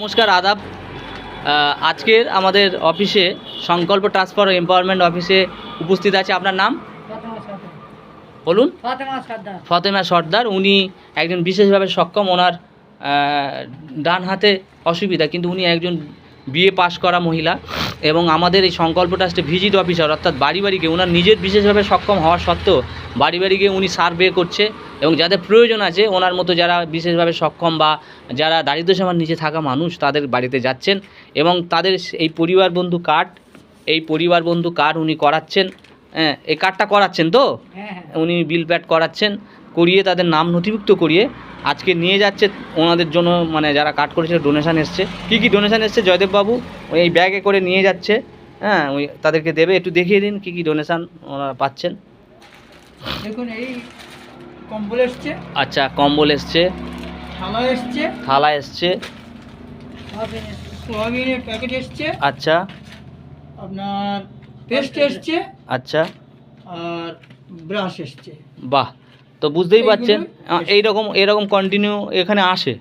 নমস্কার, আদাব। আজকের আমাদের অফিসে সংকল্প ট্রান্সফার এম্পাওয়ারমেন্ট অফিসে উপস্থিত আছে আপনার নাম? বলুন। ফতেমা সর্দার। উনি একজন বিশেষভাবে সক্ষম। ওনার ডান হাতে অসুবিধা, কিন্তু উনি একজন বিএ পাশ করা মহিলা এবং আমাদের এই সংকল্প ট্রাস্টে ভিজিট অফিসার অর্থাৎ বাড়ি বাড়ি গিয়ে ওনার নিজের বিশেষভাবে সক্ষম হওয়া সত্ত্বেও বাড়ি বাড়ি গিয়ে উনি সার্ভে করছে। এবং যাদের প্রয়োজন আছে ওনার মতো যারা বিশেষভাবে সক্ষম বা যারা দারিদ্র সীমার নিচে থাকা মানুষ তাদের বাড়িতে যাচ্ছেন এবং তাদের এই পরিবার বন্ধু কার্ড এই পরিবার বন্ধু কার্ড উনি করাচ্ছেন হ্যাঁ এই কার্ডটা করাচ্ছেন তো? হ্যাঁ হ্যাঁ। উনি বিল প্যাড করাচ্ছেন করিয়ে তাদের নাম নথিভুক্ত করিয়ে আজকে নিয়ে যাচ্ছে ওনাদের জন্য মানে যারা কাট করেছে ডোনেশন এসছে। কী কী ডোনেশন এসছে জয়দেববাবু? ওই এই ব্যাগে করে নিয়ে যাচ্ছে হ্যাঁ ওই তাদেরকে দেবে একটু দেখিয়ে দিন কী কী ডোনেশন ওনারা পাচ্ছেন। দেখুন এই কম্বল এসছে। আচ্ছা কম্বল এসছে। থালা এসছে। থালা এসছে। সোয়াবিনের প্যাকেট এসছে। আচ্ছা। আপনার পেস্ট এসছে। আচ্ছা। আর ব্রাশ এসছে। বাহ তো বুঝতেই পারছেন। এইরকম এরকম কন্টিনিউ এখানে আসে।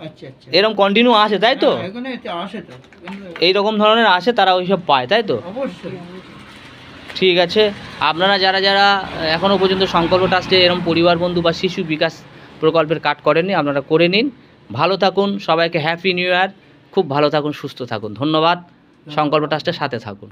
আচ্ছা আচ্ছা। এরকম কন্টিনিউ আসে তাই তো? হ্যাঁ, তো এখানে- এই রকম ধরনের আসে তারা ওইসব পায় তাই তো? অবশ্যই। ঠিক আছে। আপনারা যারা যারা এখনও পর্যন্ত সংকল্প ট্রাস্টে এরম পরিবার বন্ধু বা শিশু বিকাশ প্রকল্পের কাট করেননি আপনারা করে নিন। ভালো থাকুন সবাইকে হ্যাপি নিউ ইয়ার খুব ভালো থাকুন সুস্থ থাকুন। ধন্যবাদ। সংকল্প ট্রাস্টের সাথে থাকুন।